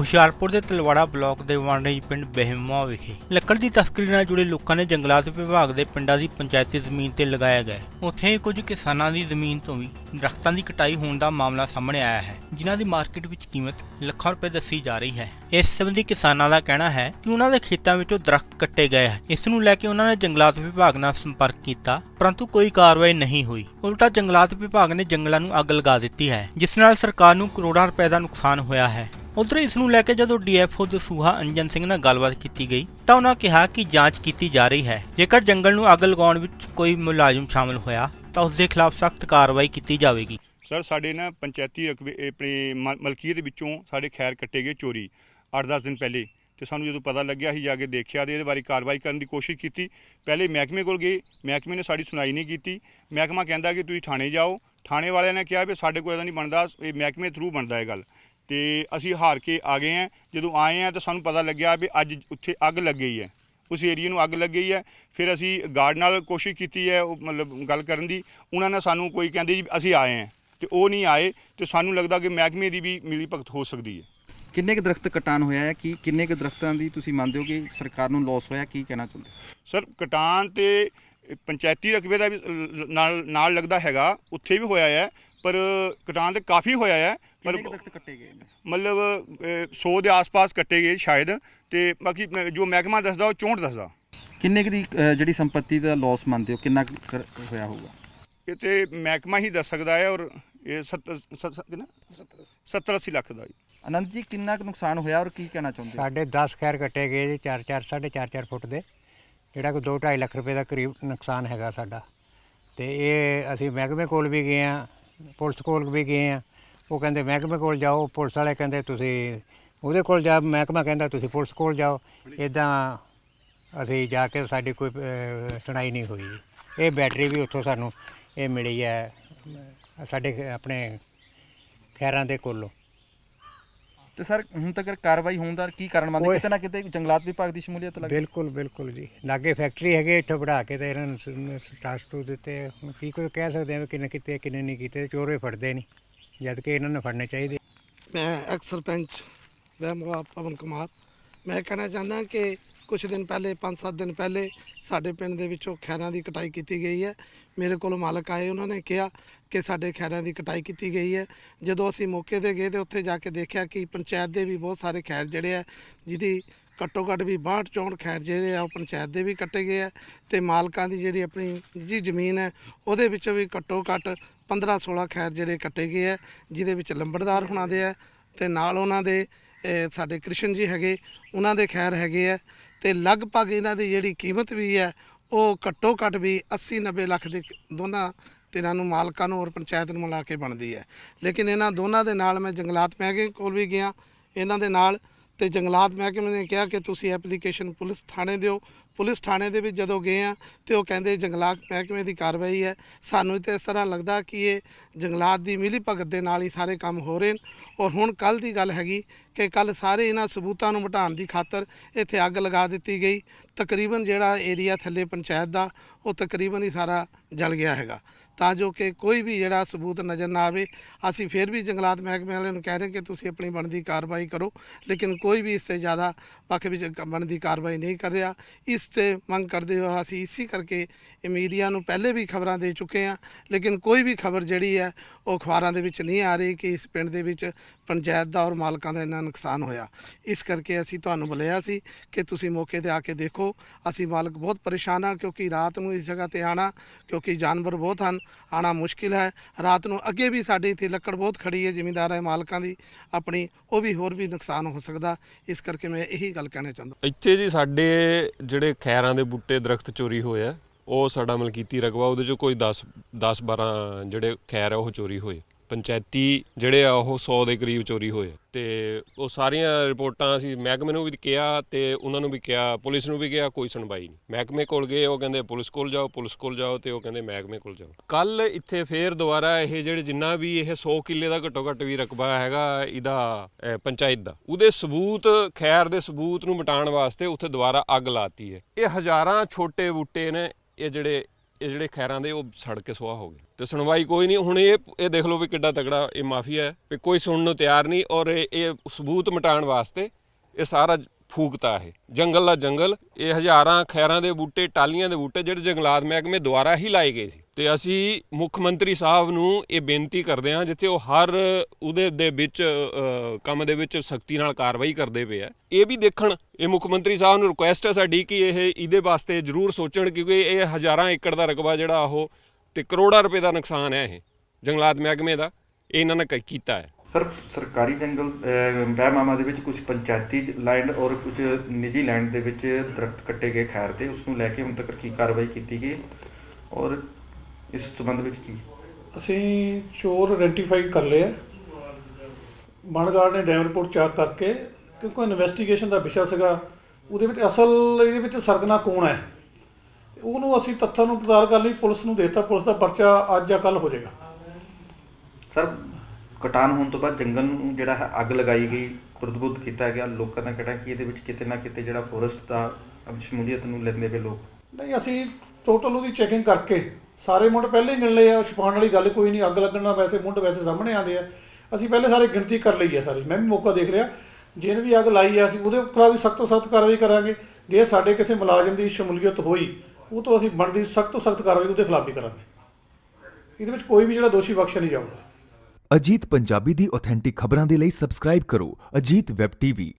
ਹੁਸ਼ਿਆਰਪੁਰ ਦੇ ਤਲਵਾੜਾ ਬਲਾਕ ਦੇ ਵਾਂਡੇਜ ਪਿੰਡ ਬਹਿਮਾ ਵਿਖੇ ਲੱਕੜ ਦੀ ਤਸਕਰੀ ਨਾਲ ਜੁੜੇ ਲੋਕਾਂ ਨੇ ਜੰਗਲਾਤ ਵਿਭਾਗ ਦੇ ਪਿੰਡਾਂ ਦੀ ਪੰਚਾਇਤੀ ਜ਼ਮੀਨ ਤੇ ਲਗਾਇਆ ਗਿਆ ਉੱਥੇ ਕੁਝ ਕਿਸਾਨਾਂ ਦੀ ਜ਼ਮੀਨ ਤੋਂ ਵੀ ਦਰਖਤਾਂ ਦੀ ਕਟਾਈ ਹੋਣ ਦਾ ਮਾਮਲਾ ਸਾਹਮਣੇ ਆਇਆ ਹੈ, ਜਿਨ੍ਹਾਂ ਦੀ ਮਾਰਕੀਟ ਵਿੱਚ ਕੀਮਤ ਲੱਖਾਂ ਰੁਪਏ ਦੱਸੀ ਜਾ ਰਹੀ ਹੈ। ਇਸ ਸੰਬੰਧੀ ਕਿਸਾਨਾਂ ਦਾ ਕਹਿਣਾ ਹੈ ਕਿ ਉਹਨਾਂ ਦੇ ਖੇਤਾਂ ਵਿੱਚੋਂ ਦਰਖਤ ਕੱਟੇ ਗਏ ਹਨ ਇਸ ਨੂੰ ਲੈ ਕੇ ਉਹਨਾਂ ਨੇ ਜੰਗਲਾਤ ਵਿਭਾਗ ਨਾਲ ਸੰਪਰਕ ਕੀਤਾ, ਪਰੰਤੂ ਕੋਈ ਕਾਰਵਾਈ ਨਹੀਂ ਹੋਈ। ਉਲਟਾ ਜੰਗਲਾਤ ਵਿਭਾਗ ਨੇ ਜੰਗਲਾਂ ਨੂੰ ਅੱਗ ਲਗਾ ਦਿੱਤੀ ਹੈ, ਜਿਸ ਨਾਲ ਸਰਕਾਰ ਨੂੰ ਕਰੋੜਾਂ ਰੁਪਏ ਦਾ ਨੁਕਸਾਨ ਹੋਇਆ ਹੈ। ਉਧਰ ਇਸ ਨੂੰ ਲੈ ਕੇ ਜਦੋਂ ਡੀਐਫਓ ਦਸੂਹਾ ਅੰਜਨ ਸਿੰਘ ਨਾਲ ਗੱਲਬਾਤ ਕੀਤੀ ਗਈ, ਤਾਂ ਉਹਨਾਂ ਕਿਹਾ ਕਿ ਜਾਂਚ ਕੀਤੀ ਜਾ ਰਹੀ ਹੈ। ਜੇਕਰ ਜੰਗਲ ਨੂੰ ਅੱਗ ਲਗਾਉਣ ਵਿੱਚ ਕੋਈ ਮੁਲਾਜ਼ਮ ਸ਼ਾਮਲ ਹੋਇਆ, ਤਾਂ ਉਸ ਦੇ ਖਿਲਾਫ ਸਖਤ ਕਾਰਵਾਈ ਕੀਤੀ ਜਾਵੇਗੀ। ਸਰ, ਸਾਡੇ ਨਾ ਪੰਚਾਇਤੀ ਰਕਬੇ ਇਹ ਮਲਕੀਅਤ ਵਿੱਚੋਂ ਸਾਡੇ ਖੈਰ ਕੱਟੇ ਗਏ ਚੋਰੀ 8-10 ਦਿਨ ਪਹਿਲੇ। ਤੇ ਸਾਨੂੰ ਜਦੋਂ ਪਤਾ ਲੱਗਿਆ, ਅਸੀਂ ਜਾ ਕੇ ਦੇਖਿਆ ਤੇ ਇਹਦੇ ਬਾਰੇ ਕਾਰਵਾਈ ਕਰਨ ਦੀ ਕੋਸ਼ਿਸ਼ ਕੀਤੀ। ਪਹਿਲੇ ਮਹਿਕਮੇ ਕੋਲ ਗਏ, ਮਹਿਕਮੇ ਨੇ ਸਾਡੀ ਸੁਣਾਈ ਨਹੀਂ ਕੀਤੀ। ਮਹਿਕਮਾ ਕਹਿੰਦਾ ਕਿ ਤੁਸੀਂ ਥਾਣੇ ਜਾਓ। ਥਾਣੇ ਵਾਲਿਆਂ ਨੇ ਕਿਹਾ ਵੀ ਸਾਡੇ ਕੋਲ ਇਹਦਾ ਨਹੀਂ ਬਣਦਾ, ਇਹ ਮਹਿਕਮੇ ਥਰੂ ਬਣਦਾ ਇਹ ਗੱਲ। ਤੇ ਅਸੀਂ ਹਾਰ ਕੇ ਆ ਗਏ ਆ ਜਦੋਂ ਆਏ ਆ ਤਾਂ ਸਾਨੂੰ ਪਤਾ ਲੱਗਿਆ ਵੀ ਅੱਜ ਉੱਥੇ ਅੱਗ ਲੱਗ ਗਈ ਹੈ। ਉਸ ਏਰੀਏ ਨੂੰ ਅੱਗ ਲੱਗ ਗਈ ਹੈ। ਫਿਰ ਅਸੀਂ ਗਾਰਡ ਨਾਲ ਕੋਸ਼ਿਸ਼ ਕੀਤੀ ਹੈ, ਉਹ ਮਤਲਬ ਗੱਲ ਕਰਨ ਦੀ। ਉਹਨਾਂ ਨੇ ਸਾਨੂੰ ਕੋਈ ਕਹਿੰਦੇ ਜੀ ਅਸੀਂ ਆਏ ਹਾਂ। ਤੇ ਉਹ ਨਹੀਂ ਆਏ ਤੇ ਸਾਨੂੰ ਲੱਗਦਾ ਕਿ ਮਹਿਕਮੇ ਦੀ ਵੀ ਮਿਲੀ ਭਗਤ ਹੋ ਸਕਦੀ ਹੈ। ਕਿੰਨੇ ਕੁ ਦਰਖਤ ਕਟਾਨ ਹੋਇਆ ਹੈ? ਕੀ ਕਿੰਨੇ ਕੁ ਦਰਖਤਾਂ ਦੀ ਤੁਸੀਂ ਮੰਨਦੇ ਹੋ ਕਿ ਸਰਕਾਰ ਨੂੰ ਲਾਸ ਹੋਇਆ? ਕੀ ਕਹਿਣਾ ਚਾਹੁੰਦੇ? ਸਰ ਕਟਾਨ ਤੇ ਪੰਚਾਇਤੀ ਰਕਬੇ ਦਾ ਵੀ ਨਾਲ ਨਾਲ ਲੱਗਦਾ ਹੈਗਾ ਉੱਥੇ ਵੀ ਹੋਇਆ ਹੈ ਪਰ ਕਟਾਨ ਤੇ ਕਾਫੀ ਹੋਇਆ ਹੈ ਪਰ ਦਰਖਤ ਕੱਟੇ ਗਏ ਮਤਲਬ 100 ਦੇ ਆਸ-ਪਾਸ ਕੱਟੇ ਗਏ ਸ਼ਾਇਦ ਤੇ ਬਾਕੀ ਜੋ ਮਹਿਕਮਾ ਦੱਸਦਾ ਉਹ 64 ਦੱਸਦਾ। ਕਿੰਨੇ ਕੁ ਦੀ ਜਿਹੜੀ ਸੰਪਤੀ ਦਾ ਲਾਸ ਮੰਨਦੇ ਹੋ? ਕਿੰਨਾ ਕੁ ਹੋਇਆ ਹੋਊਗਾ? ਇਹ ਤੇ ਮਹਿਕਮਾ ਹੀ ਦੱਸ ਸਕਦਾ ਹੈ ਔਰ ਇਹ 70 ਕਿੰਨਾ? 70 80 ਲੱਖ ਦਾ ਜੀ। ਅਨੰਤ ਜੀ ਕਿੰਨਾ ਕੁ ਨੁਕਸਾਨ ਹੋਇਆ ਔਰ ਕੀ ਕਹਿਣਾ ਚਾਹੁੰਦੇ ਹੋ? ਸਾਡੇ 10 ਖੈਰ ਕੱਟੇ ਗਏ ਜੀ 4 4 4.5 4 ਫੁੱਟ ਦੇ। ਜਿਹੜਾ ਕੋਈ 2 2.5 ਲੱਖ ਰੁਪਏ ਦਾ ਕਰੀਬ ਨੁਕਸਾਨ ਹੈਗਾ ਸਾਡਾ। ਤੇ ਇਹ ਅਸੀਂ ਮਹਿਕਮੇ ਕੋਲ ਵੀ ਗਏ ਆ ਪੁਲਿਸ ਕੋਲ ਵੀ ਗਏ ਆ ਉਹ ਕਹਿੰਦੇ ਮਹਿਕਮੇ ਕੋਲ ਜਾਓ। ਪੁਲਿਸ ਵਾਲੇ ਕਹਿੰਦੇ ਤੁਸੀਂ ਉਹਦੇ ਕੋਲ ਜਾ। ਮਹਿਕਮਾ ਕਹਿੰਦਾ ਤੁਸੀਂ ਪੁਲਿਸ ਕੋਲ ਜਾਓ। ਇਦਾਂ ਅਸੀਂ ਜਾ ਕੇ ਸਾਡੀ ਕੋਈ ਸੁਣਾਈ ਨਹੀਂ ਹੋਈ। ਇਹ ਬੈਟਰੀ ਵੀ ਉੱਥੋਂ ਸਾਨੂੰ ਇਹ ਮਿਲੀ ਹੈ। ਸਾਡੇ ਆਪਣੇ ਖੈਰਾਂ ਦੇ ਕੋਲੋਂ। ਤੇ ਸਰ ਹੁਣ ਤੱਕ ਕਾਰਵਾਈ ਹੋਣ ਦਾ ਕੀ ਕਾਰਨ ਮੰਨਦੇ। ਕਿਤੇ ਨਾ ਕਿਤੇ ਜੰਗਲਾਤ ਵਿਭਾਗ ਦੀ ਸ਼ਮੂਲੀਅਤ ਲੱਗ ਬਿਲਕੁਲ ਬਿਲਕੁਲ ਜੀ। ਲਾਗੇ ਫੈਕਟਰੀ ਹੈਗੀ ਇੱਥੋਂ ਵੜਾ ਕੇ ਤੇ ਇਹਨਾਂ ਨੂੰ ਸਟਾਸ ਟੂ ਦਿੱਤੇ। ਹੁਣ ਕੀ ਕੋਈ ਕਹਿ ਸਕਦੇ ਆ ਵੀ ਕਿੰਨੇ ਕੀਤੇ ਕਿੰਨੇ ਨਹੀਂ ਕੀਤੇ ਚੋਰੇ ਫੜਦੇ ਨਹੀਂ ਜਦ ਕਿ ਇਹਨਾਂ ਨੂੰ ਫੜਨੇ ਚਾਹੀਦੇ। ਮੈਂ ਐਕਸ ਸਰਪੰਚ ਵਹਿਮਵਾ ਪਵਨ ਕੁਮਾਰ। ਮੈਂ ਕਹਿਣਾ ਚਾਹੁੰਦਾ ਕਿ ਕੁਝ ਦਿਨ ਪਹਿਲੇ 5-7 ਦਿਨ ਪਹਿਲੇ ਸਾਡੇ ਪਿੰਡ ਦੇ ਵਿੱਚੋਂ ਖੈਰਾਂ ਦੀ ਕਟਾਈ ਕੀਤੀ ਗਈ ਹੈ। ਮੇਰੇ ਕੋਲ ਮਾਲਕ ਆਏ, ਉਹਨਾਂ ਨੇ ਕਿਹਾ ਕਿ ਸਾਡੇ ਖੈਰਾਂ ਦੀ ਕਟਾਈ ਕੀਤੀ ਗਈ ਹੈ। ਜਦੋਂ ਅਸੀਂ ਮੌਕੇ ਤੇ ਗਏ ਤੇ ਉੱਥੇ ਜਾ ਕੇ ਦੇਖਿਆ ਕਿ ਪੰਚਾਇਤ ਦੇ ਵੀ ਬਹੁਤ ਸਾਰੇ ਖੈਰ ਜਿਹੜੇ ਆ, ਜਿਹਦੀ ਘੱਟੋ ਘੱਟ ਵੀ 62 64 ਖੈਰ ਜਿਹੜੇ ਆ, ਉਹ ਪੰਚਾਇਤ ਦੇ ਵੀ ਕੱਟੇ ਗਏ ਆ ਤੇ ਮਾਲਕਾਂ ਦੀ ਜਿਹੜੀ ਆਪਣੀ ਜੀ ਜ਼ਮੀਨ ਹੈ, ਉਹਦੇ ਵਿੱਚੋਂ ਵੀ ਘੱਟੋ ਘੱਟ 15 16 ਖੈਰ ਜਿਹੜੇ ਕੱਟੇ ਗਏ ਆ, ਜਿਹਦੇ ਵਿੱਚ ਲੰਬੜਦਾਰ ਹੁਣਾਂ ਦੇ ਆ ਤੇ ਨਾਲ ਉਹਨਾਂ ਦੇ ਸਾਡੇ ਕ੍ਰਿਸ਼ਨ ਜੀ ਹੈਗੇ, ਉਹਨਾਂ ਦੇ ਖੈਰ ਹੈਗੇ ਆ ਤੇ ਲਗਭਗ ਇਹਨਾਂ ਦੀ ਜਿਹੜੀ ਕੀਮਤ ਵੀ ਹੈ, ਉਹ ਘੱਟੋ ਘੱਟ ਵੀ 80 90 ਲੱਖ ਦੇ ਦੋਨਾਂ ਤਿੰਨਾਂ ਨੂੰ ਮਾਲਕਾਂ ਨੂੰ ਔਰ ਪੰਚਾਇਤ ਨੂੰ ਮਿਲਾ ਕੇ ਬਣਦੀ ਹੈ। ਲੇਕਿਨ ਇਹਨਾਂ ਦੋਨਾਂ ਦੇ ਨਾਲ ਮੈਂ ਜੰਗਲਾਤ ਮਹਿਕਮੇ ਕੋਲ ਵੀ ਗਿਆ, ਇਹਨਾਂ ਦੇ ਨਾਲ ਤੇ ਜੰਗਲਾਤ ਮਹਿਕਮੇ ਨੇ ਕਿਹਾ ਕਿ ਤੁਸੀਂ ਐਪਲੀਕੇਸ਼ਨ ਪੁਲਿਸ ਥਾਣੇ ਦਿਓ ਪੁਲਿਸ ਥਾਣੇ ਦੇ ਵਿੱਚ ਜਦੋਂ ਗਏ ਆ ਤੇ ਉਹ ਕਹਿੰਦੇ ਜੰਗਲਾਤ ਮਹਿਕਮੇ ਦੀ ਕਾਰਵਾਈ ਹੈ। ਸਾਨੂੰ ਤੇ ਇਸ ਤਰ੍ਹਾਂ ਲੱਗਦਾ ਕਿ ਇਹ ਜੰਗਲਾਤ ਦੀ ਮਿਲੀ ਭਗਤ ਦੇ ਨਾਲ ਹੀ ਸਾਰੇ ਕੰਮ ਹੋ ਰਹੇ ਨੇ। ਔਰ ਹੁਣ ਕੱਲ ਦੀ ਗੱਲ ਹੈਗੀ ਕਿ ਕੱਲ ਸਾਰੇ ਇਹਨਾਂ ਸਬੂਤਾਂ ਨੂੰ ਮਿਟਾਉਣ ਦੀ ਖਾਤਰ ਇੱਥੇ ਅੱਗ ਲਗਾ ਦਿੱਤੀ ਗਈ। ਤਕਰੀਬਨ ਜਿਹੜਾ ਏਰੀਆ ਥੱਲੇ ਪੰਚਾਇਤ ਦਾ, ਉਹ ਤਕਰੀਬਨ ਹੀ ਸਾਰਾ ਜਲ ਗਿਆ ਹੈਗਾ। ਤਾਂ ਜੋ ਕਿ ਕੋਈ ਵੀ ਜਿਹੜਾ ਸਬੂਤ ਨਜ਼ਰ ਨਾ ਆਵੇ। ਅਸੀਂ ਫਿਰ ਵੀ ਜੰਗਲਾਤ ਮਹਿਕਮੇ ਵਾਲਿਆਂ ਨੂੰ ਕਹਿ ਰਹੇ ਕਿ ਤੁਸੀਂ ਆਪਣੀ ਬਣਦੀ ਕਾਰਵਾਈ ਕਰੋ, ਲੇਕਿਨ ਕੋਈ ਵੀ ਇਸ ਤੋਂ ਜ਼ਿਆਦਾ ਪੱਖ ਵਿੱਚ ਬਣਦੀ ਕਾਰਵਾਈ ਨਹੀਂ ਕਰ ਰਿਹਾ। ਇਸ ਤੇ ਮੰਗ ਕਰਦੇ ਹੋ ਅਸੀਂ ਇਸੇ ਕਰਕੇ ਇਹ ਮੀਡੀਆ ਨੂੰ ਪਹਿਲੇ ਵੀ ਖਬਰਾਂ ਦੇ ਚੁੱਕੇ ਹਾਂ, ਲੇਕਿਨ ਕੋਈ ਵੀ ਖਬਰ ਜਿਹੜੀ ਹੈ, ਉਹ ਅਖਬਾਰਾਂ ਦੇ ਵਿੱਚ ਨਹੀਂ ਆ ਰਹੀ ਕਿ ਇਸ ਪਿੰਡ ਦੇ ਵਿੱਚ ਪੰਚਾਇਤ ਦਾ ਔਰ ਮਾਲਕਾਂ ਦਾ ਇੰਨਾ ਨੁਕਸਾਨ ਹੋਇਆ। ਇਸ ਕਰਕੇ ਅਸੀਂ ਤੁਹਾਨੂੰ ਬੁਲਾਇਆ ਸੀ ਕਿ ਤੁਸੀਂ ਮੌਕੇ ਤੇ ਆ ਕੇ ਦੇਖੋ। ਅਸੀਂ ਮਾਲਕ ਬਹੁਤ ਪਰੇਸ਼ਾਨ ਆ ਕਿਉਂਕਿ ਰਾਤ ਨੂੰ ਇਸ ਜਗ੍ਹਾ ਤੇ ਆਣਾ ਕਿਉਂਕਿ ਜਾਨਵਰ ਬਹੁਤ ਹਨ, ਆਣਾ ਮੁਸ਼ਕਿਲ ਹੈ। ਰਾਤ ਨੂੰ ਅੱਗੇ ਵੀ ਸਾਡੇ ਇੱਥੇ ਲੱਕੜ ਬਹੁਤ ਖੜੀ ਹੈ, ਜ਼ਿਮੀਂਦਾਰਾਂ ਹੈ, ਮਾਲਕਾਂ ਦੀ ਆਪਣੀ, ਉਹ ਵੀ ਹੋਰ ਵੀ ਨੁਕਸਾਨ ਹੋ ਸਕਦਾ। ਇਸ ਕਰਕੇ ਮੈਂ ਇਹੀ ਗੱਲ ਕਹਿਣਾ ਚਾਹੁੰਦਾ। ਇੱਥੇ ਜੀ ਸਾਡੇ ਜਿਹੜੇ ਖੈਰਾਂ ਦੇ ਬੂਟੇ ਦਰਖਤ ਚੋਰੀ ਹੋਏ ਆ, ਉਹ ਸਾਡਾ ਮਲਕੀਤੀ ਰਕਬਾ, ਉਹਦੇ ਚੋਂ ਕੋਈ 10 10 12 ਜਿਹੜੇ ਖੈਰ ਆ, ਉਹ ਚੋਰੀ ਹੋਏ। ਪੰਚਾਇਤੀ ਜਿਹੜੇ ਆ, ਉਹ 100 ਦੇ ਕਰੀਬ ਚੋਰੀ ਹੋਏ ਤੇ ਉਹ ਸਾਰੀਆਂ ਰਿਪੋਰਟਾਂ ਅਸੀਂ ਮਹਿਕਮੇ ਨੂੰ ਵੀ ਕਿਹਾ ਤੇ ਉਹਨਾਂ ਨੂੰ ਵੀ ਕਿਹਾ, ਪੁਲਿਸ ਨੂੰ ਵੀ ਕਿਹਾ, ਕੋਈ ਸੁਣਵਾਈ ਨਹੀਂ। ਮਹਿਕਮੇ ਕੋਲ ਗਏ, ਉਹ ਕਹਿੰਦੇ ਪੁਲਿਸ ਕੋਲ ਜਾਓ, ਪੁਲਿਸ ਕੋਲ ਜਾਓ ਤੇ ਉਹ ਕਹਿੰਦੇ ਮਹਿਕਮੇ ਕੋਲ ਜਾਓ। ਕੱਲ ਇੱਥੇ ਫੇਰ ਦੁਬਾਰਾ ਇਹ ਜਿਹੜੇ ਜਿੰਨਾ ਵੀ ਇਹ 100 ਕਿੱਲੇ ਦਾ ਘੱਟੋ ਘੱਟ ਵੀ ਰਕਬਾ ਹੈਗਾ ਇਹਦਾ ਪੰਚਾਇਤ ਦਾ, ਉਹਦੇ ਸਬੂਤ, ਖੈਰ ਦੇ ਸਬੂਤ ਨੂੰ ਮਿਟਾਉਣ ਵਾਸਤੇ ਉੱਥੇ ਦੁਬਾਰਾ ਅੱਗ ਲਾਤੀ ਹੈ। ਇਹ ਹਜ਼ਾਰਾਂ ਛੋਟੇ ਬੂਟੇ ਨੇ, ਇਹ ਜਿਹੜੇ ਇਹ ਜਿਹੜੇ ਖੈਰਾਂ ਦੇ, ਉਹ ਸੜ ਕੇ ਸੁਆਹ ਹੋ ਗਏ। ਤੇ ਸੁਣਵਾਈ ਕੋਈ ਨਹੀਂ। ਹੁਣ ਇਹ ਇਹ ਦੇਖ ਲਓ ਵੀ ਕਿੱਡਾ ਤਗੜਾ ਇਹ ਮਾਫੀਆ ਹੈ ਵੀ ਕੋਈ ਸੁਣਨ ਨੂੰ ਤਿਆਰ ਨਹੀਂ ਔਰ ਇਹ ਇਹ ਸਬੂਤ ਮਿਟਾਉਣ ਵਾਸਤੇ ਇਹ ਸਾਰਾ ਫੂਕਤਾ ਹੈ ਜੰਗਲ ਦਾ ਜੰਗਲ। ਇਹ ਹਜ਼ਾਰਾਂ ਖੈਰਾਂ ਦੇ ਬੂਟੇ ਟਾਲੀਆਂ ਦੇ ਬੂਟੇ ਜਿਹੜੇ ਜੰਗਲਾਤ ਮਹਿਕਮੇ ਦੁਆਰਾ ਹੀ ਲਾਏ ਗਏ ਸੀ। ਤੇ ਅਸੀਂ ਮੁੱਖ ਮੰਤਰੀ ਸਾਹਿਬ ਨੂੰ ਇਹ ਬੇਨਤੀ ਕਰਦੇ ਹਾਂ ਜਿੱਥੇ ਉਹ ਹਰ ਉਹਦੇ ਦੇ ਵਿੱਚ ਕੰਮ ਦੇ ਵਿੱਚ ਸਖਤੀ ਨਾਲ ਕਾਰਵਾਈ ਕਰਦੇ ਪਏ ਆ। ਇਹ ਵੀ ਦੇਖਣ। ਇਹ ਮੁੱਖ ਮੰਤਰੀ ਸਾਹਿਬ ਨੂੰ ਰਿਕੁਐਸਟ ਹੈ ਸਾਡੀ ਕਿ ਇਹ ਇਹਦੇ ਵਾਸਤੇ ਜ਼ਰੂਰ ਸੋਚਣ ਕਿਉਂਕਿ ਇਹ ਹਜ਼ਾਰਾਂ ਏਕੜ ਦਾ ਰਕਬਾ ਜਿਹੜਾ ਉਹ ਤੇ ਕਰੋੜਾਂ ਰੁਪਏ ਦਾ ਨੁਕਸਾਨ ਹੈ ਇਹ ਜੰਗਲਾਤ ਮਹਿਕਮੇ ਦਾ ਇਹ ਇਹਨਾਂ ਨੇ ਕ- ਕੀਤਾ ਹੈ। ਸਰ ਸਰਕਾਰੀ ਜੰਗਲ ਵਹਿਮਾਮਾ ਦੇ ਵਿੱਚ ਕੁਝ ਪੰਚਾਇਤੀ ਲੈਂਡ ਔਰ ਕੁਝ ਨਿੱਜੀ ਲੈਂਡ ਦੇ ਵਿੱਚ ਦਰਖਤ ਕੱਟੇ ਗਏ ਖੈਰ ਤੇ ਉਸ ਨੂੰ ਲੈ ਕੇ ਹੁਣ ਤੱਕ ਕੀ ਕਾਰਵਾਈ ਕੀਤੀ ਗਈ ਔਰ ਇਸ ਸੰਬੰਧ ਵਿੱਚ ਕੀ? ਅਸੀਂ ਚੋਰ ਆਇਡੈਂਟੀਫਾਈ ਕਰ ਲਏ ਆ ਨੇ ਡੈਮ ਰਿਪੋਰਟ ਚੈੱਕ ਕਰਕੇ ਕਿਉਂਕਿ ਇਨਵੈਸਟੀਗੇਸ਼ਨ ਦਾ ਵਿਸ਼ਾ ਸੀਗਾ ਉਹਦੇ ਵਿੱਚ ਅਸਲ ਇਹਦੇ ਵਿੱਚ ਸਰਗਨਾ ਕੌਣ ਹੈ? ਉਹਨੂੰ ਅਸੀਂ ਤੱਥਾਂ ਨੂੰ ਪੜਤਾਲ ਕਰਨ ਲਈ ਪੁਲਿਸ ਨੂੰ ਦੇਤਾ ਪੁਲਿਸ ਦਾ ਪਰਚਾ ਅੱਜ ਜਾਂ ਕੱਲ ਹੋ ਜਾਏਗਾ। ਸਰ ਕਟਾਨ ਹੋਣ ਤੋਂ ਬਾਅਦ ਜੰਗਲ ਨੂੰ ਜਿਹੜਾ ਹੈ ਅੱਗ ਲਗਾਈ ਗਈ ਪ੍ਰਦਬੁੱਧ ਕੀਤਾ ਗਿਆ ਲੋਕਾਂ ਦਾ ਕਹਿਣਾ ਕਿ ਇਹਦੇ ਵਿੱਚ ਕਿਤੇ ਨਾ ਕਿਤੇ ਜਿਹੜਾ ਫੋਰੈਸਟ ਦਾ ਸ਼ਮੂਲੀਅਤ ਨੂੰ ਲੈਂਦੇ ਵੇ ਲੋਕ। ਨਹੀਂ ਅਸੀਂ ਟੋਟਲ ਉਹਦੀ ਚੈਕਿੰਗ ਕਰਕੇ ਸਾਰੇ ਮੁੰਡ ਪਹਿਲੇ ਹੀ ਗਿਣ ਲਏ ਆ ਛੁਪਾਉਣ ਵਾਲੀ ਗੱਲ ਕੋਈ ਨਹੀਂ ਅੱਗ ਲੱਗਣ ਨਾਲ ਵੈਸੇ ਮੁੰਡ ਵੈਸੇ ਸਾਹਮਣੇ ਆਉਂਦੇ ਆ। ਅਸੀਂ ਪਹਿਲੇ ਸਾਰੇ ਗਿਣਤੀ ਕਰ ਲਈ ਆ ਸਾਰੀ ਮੈਂ ਵੀ ਮੌਕਾ ਦੇਖ ਰਿਹਾ। ਜਿਹਨੇ ਵੀ ਅੱਗ ਲਾਈ ਆ ਅਸੀਂ ਉਹਦੇ ਖਿਲਾਫ ਵੀ ਸਖਤ ਤੋਂ ਸਖਤ ਕਾਰਵਾਈ ਕਰਾਂਗੇ। ਜੇ ਸਾਡੇ ਕਿਸੇ ਮੁਲਾਜ਼ਮ ਦੀ ਸ਼ਮੂਲੀਅਤ ਹੋਈ ਉਹ ਤੋਂ ਅਸੀਂ ਬਣਦੀ ਸਖਤ ਤੋਂ ਸਖਤ ਕਾਰਵਾਈ ਉਹਦੇ ਖਿਲਾਫ ਵੀ ਕਰਾਂਗੇ। ਇਹਦੇ ਵਿੱਚ ਕੋਈ ਵੀ ਜਿਹੜਾ ਦੋਸ਼ੀ ਬਖਸ਼ਿਆ ਨਹੀਂ ਜਾਊਗਾ। ਅਜੀਤ ਪੰਜਾਬੀ ਦੀ ਆਥੈਂਟਿਕ ਖਬਰਾਂ ਦੇ ਲਈ ਸਬਸਕ੍ਰਾਈਬ ਕਰੋ। Ajit web TV